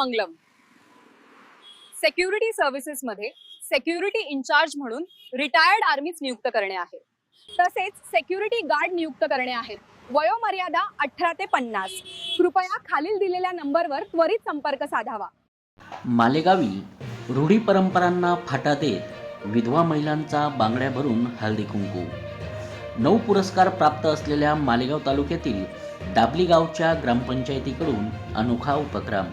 मंगलम. Security सर्व्हिसेसमध्ये security incharge म्हणून retired armies नियुक्त करणे आहे. तसेच सेक्युरिटी गार्ड नियुक्त करणे आहेत वयोमर्यादा अठरा ते पन्नास. कृपया खालील दिलेल्या नंबरवर त्वरित संपर्क साधावा. मालेगावी रूढी परंपरांना फाटा देत विधवा महिलांचा बांगड्या भरून हळदी कुंकू. नऊ पुरस्कार प्राप्त असलेल्या मालेगाव तालुक्यातील डाबली गावच्या ग्रामपंचायतीकडून अनोखा उपक्रम.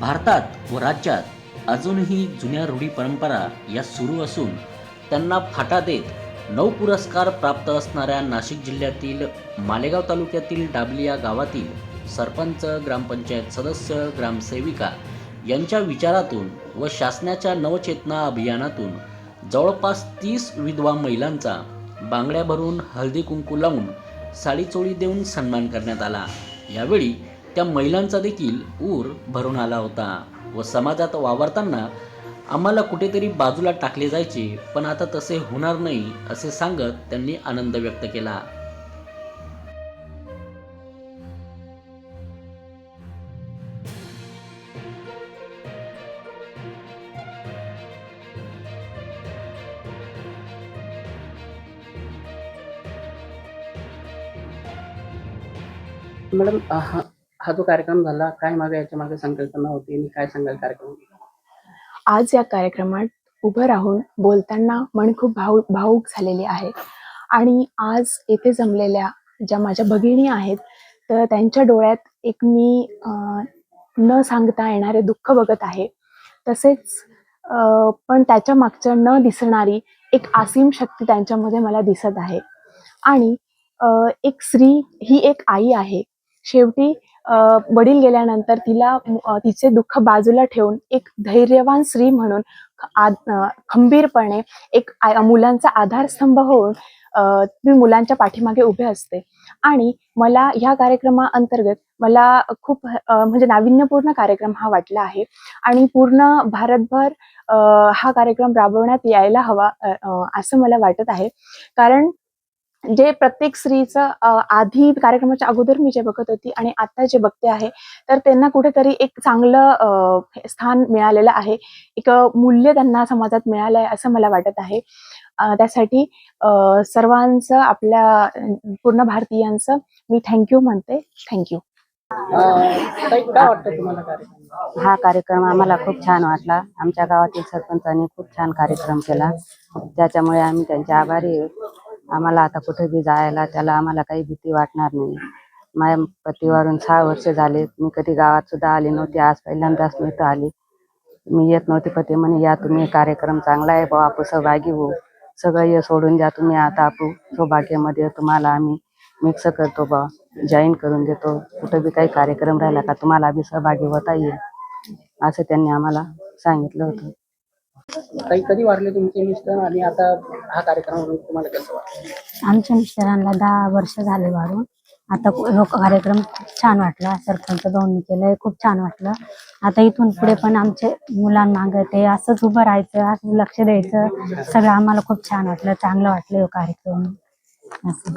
भारतात व राज्यात अजूनही जुन्या रूढी परंपरा या सुरू असून त्यांना फाटा देत नऊ पुरस्कार प्राप्त असणाऱ्या नाशिक जिल्ह्यातील मालेगाव तालुक्यातील डाबली या गावातील सरपंच ग्रामपंचायत सदस्य ग्रामसेविका यांच्या विचारातून व शासनाच्या नवचेतना अभियानातून जवळपास तीस विधवा महिलांचा बांगड्या भरून हळदी कुंकू लावून साडीचोळी देऊन सन्मान करण्यात आला. यावेळी त्या महिलांचा देखील ऊर भरून आला होता व समाजात वावरताना आम्हाला कुठेतरी बाजूला टाकले जायचे पण आता तसे होणार नाही असे सांगत त्यांनी आनंद व्यक्त केला. मॅडम हा हा जो कार्यक्रम झाला काय मागे याच्या मागे संकल्पना होती आणि काय सांगाल कार्यक्रम? आज या कार्यक्रमात उभं राहून बोलताना मन खूप भाऊ भाऊक झालेले आहे. आणि आज येथे जमलेल्या ज्या माझ्या भगिनी आहेत तर त्यांच्या डोळ्यात एक मी न सांगता येणारे दुःख बघत आहे. तसेच अं, पण त्याच्या मागच्या न दिसणारी एक आसीम शक्ती त्यांच्यामध्ये मला दिसत आहे. आणि अं, एक स्त्री ही एक आई आहे. शेवटी वडील गेल्यानंतर तिला तिचे दुःख बाजूला ठेवून एक धैर्यवान स्त्री म्हणून ख- आद- खंबीरपणे एक मुलांचा आधारस्तंभ होऊन मी मुलांच्या पाठीमागे उभे असते. आणि मला ह्या कार्यक्रमाअंतर्गत मला खूप म्हणजे नाविन्यपूर्ण कार्यक्रम हा वाटला आहे. आणि पूर्ण भारतभर हा कार्यक्रम राबवण्यात यायला हवा असं मला वाटत आहे. कारण जे प्रत्येक स्त्रीचं आधी कार्यक्रमाच्या अगोदर मी जे बघत होती आणि आता जे बघते आहे तर त्यांना कुठेतरी एक चांगलं स्थान मिळालेलं आहे. एक मूल्य त्यांना समाजात मिळालं आहे असं मला वाटत आहे. त्यासाठी सर्वांचं आपल्या पूर्ण भारतीयांचं मी थँक्यू म्हणते. थँक्यू हा कार्यक्रम आम्हाला खूप छान वाटला. आमच्या गावातील सरपंचांनी खूप छान कार्यक्रम केला. त्याच्यामुळे आम्ही त्यांचे आभारी. आम्हाला आता कुठे बी जायला त्याला आम्हाला काही भीती वाटणार नाही. माझ्या पतीवरून सहा वर्ष झाले. मी कधी गावात सुद्धा आली नव्हती. आज पहिल्यांदाच मी इथं आली. मी येत नव्हती. पती म्हणे या तुम्ही कार्यक्रम चांगला आहे भाऊ. आपण सहभागी होऊ. सगळं हे सोडून द्या तुम्ही आता. आपू सौभाग्यामध्ये तुम्हाला आम्ही मिक्स करतो बा जॉईन करून देतो. कुठं बी काही कार्यक्रम राहिला का तुम्हाला बी सहभागी होता येईल. असं त्यांनी आम्हाला सांगितलं होतं. काही कधी वारले तुमचे मिस्टर? आणि आता हा कार्यक्रम तुम्हाला कसं वाटतं आमच्या मिस्टरांना दहा वर्ष झाले वाढून आता हा कार्यक्रम खूप छान वाटला. सरपंच भाऊंनी केलंय खूप छान वाटलं. आता इथून पुढे पण आमचे मुलांमाग ते असंच उभं राहायचं असं लक्ष द्यायचं. सगळं आम्हाला खूप छान वाटलं. चांगलं वाटलं हा कार्यक्रम. असं.